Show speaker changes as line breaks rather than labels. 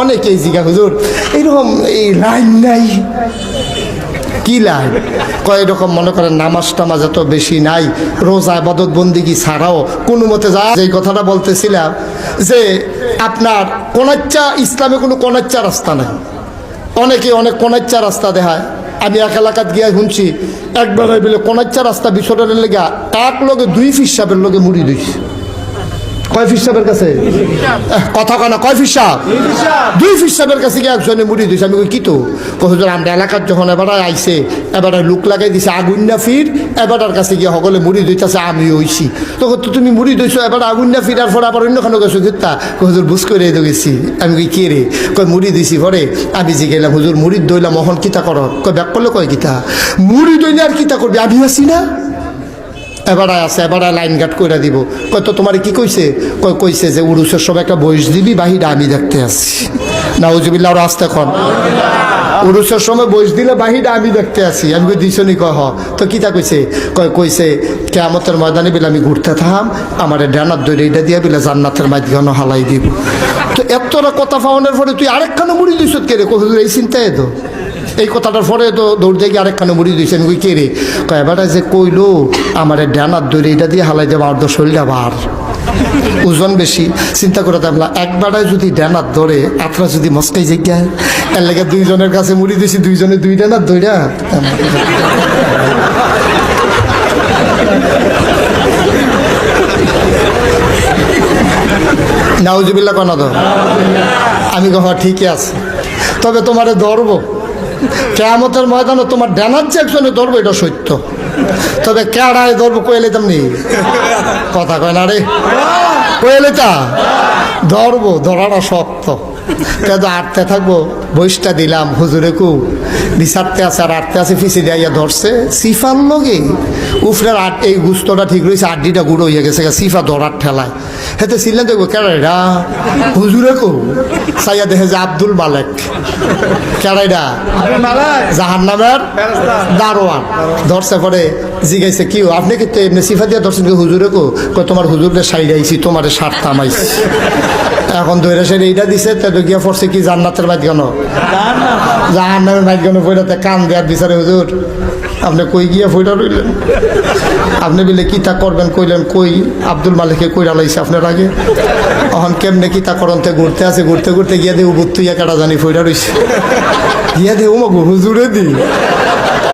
অনেকেই জিগা হুজুর, এইরকম এই লাইন নাই? কি লাইন? কয়, এরকম মনে করেন নামাজ টামাজ এত বেশি নাই, রোজা আবাদত বন্দিগি ছাড়াও কোনো মতে যা যেই কথাটা বলতেছিলাম যে আপনার কোনাচ্চা, ইসলামে কোনো কোনাচ্চা রাস্তা নাই। অনেকে অনেক কোনাচ্চা রাস্তা দেখায়। আমি এক এলাকাত গিয়ে শুনছি, একবার বলে কোনাচ্চা রাস্তা বিসর্জনের লেগে এক লগে দুই ফিসাবের লগে মুড়ি দিয়েছে কয় ফিসাবের কাছে? এহ, কথা কয় না কয় ফিসাব দুই ফিসাবের কাছে গিয়ে একজনে মুড়ি দিয়েছে আমি কি তো? কহুজুর আমরা এলাকার যখন এবার আইছে এবার লুক লাগাই দিছে আগুন না ফির এবারটার কাছে গিয়ে সকলে মুড়ি দিতেছে আমি হইছি। তখন তো তুমি মুড়ি দিয়েছ এবার আগুন না ফিরার পর আবার অন্যখানে গেছো কিতা? হুজুর বুঝ করে দিয়ে গেছি। আমি কই কে রে? কয় মুড়ি দিছি পরে আমি যে গেলাম হুজুর মুড়ি দইলাম মহন কিতা কর? কয় ব্যাক করলে কয় কিতা? মুড়ি দইলে আর কিতা করবি? আমি আছি না। এবারে আছে, এবারে লাইন গার্ড করে দিব। কয়, তো তোমার কি কইছে? কয়, কইছে যে উরুসের সময় একটা বয়স দিবি, বাহিরে আমি দেখতে আসছি। নাউজুবিল্লাহ আর আসতে খন উরুসের সময় বয়স দিলে বাহিরে আমি দেখতে আসি আমি কই, দিছনি কয় হ তো কিতা কইছে? কয়, কইছে, কেয়ামতের ময়দানে বিলে আমি ঘুরতে থাম, আমার ডানার দৈরে এটা দিয়ে বিলে জান্নাতের মাঝখানে হালাই দিব। তো এতটা কথা পাওয়ানোর পরে তুই আরেকখানে মুড়ি দিছ কে রে কহুজুর এই চিন্তায় তো। এই কথাটার পরে তো দৌড় দিয়ে গিয়ে আরেকখানে মুড়ি দিয়েছেন ওই কে রে? যে কইলো, আমার ডানার দৌড়ে এটা দিয়ে হালাই দেবো, আর তো শরীরটা বার ওজন বেশি। চিন্তা করে দেখলাম একবারে যদি ডানার ধরে আপনার যদি মস্কাই জায়গায় এর লেগে দুইজনের কাছে মুড়ি দিয়েছি, দুইজনে দুই ডানার দইরা নাউজুবিল্লা কনা তো আমি কহ ঠিকই আছে। তবে তোমারে ধরবো। কেয়ামতের ময়দানে তোমার ডানার যে একজনে ধরবো, এটা সত্য। তবে কেড়ায় ধরবো, কোয়েলে তেমনি কথা কয় না রে? কোয়েলেটা? ধরবো, ধরাটা শক্ত। কিন্তু আটতে থাকব বইসটা দিলাম হুজুরে কু। বিচারতে আছে আর আটতে আছে ফিসে দিয়া ধরছে। সিফার লগে উফরের আট এই গুস্তটা ঠিক রয়েছে আড্ডিটা গুঁড়ো হয়ে গেছে সিফা ধরার ঠেলায়। হেতে ছিলেন দেখব কেড়াইরা হুজুরে কু। সাইয়া দেখে যে আব্দুল মালেক। কেড়াইরা জাহান নামের দারোয়ান। ধরছে পরে জিগাইছে কি আপনি কি তো এমনি সিফা দিয়ে ধরছেন কি হুজুরে কো? তোমার হুজুরে সাইডাইছি তোমার সার থামাইছি। এখন দৈরা সাইড এইটা দিছে তো গিয়া পড়ছে কি জান্নাতের বাইত কেন জাহান নামের বাইত কেন দেয়ার বিচারে, হুজুর, আপনি কই গিয়া ফইটা রইলেন? আপনি বলে, কি তা করবেন? কইলেন, কই, আব্দুল মালিককে কইরা লাইছে আপনার আগে। এখন কেমনে কি তা করন্তে? ঘুরতে আছে, ঘুরতে ঘুরতে গিয়া দেবো বুত্তুইয়া কাটা জানি ফইরা রইছে। গিয়া দেবো মগো, হুজুরে দি।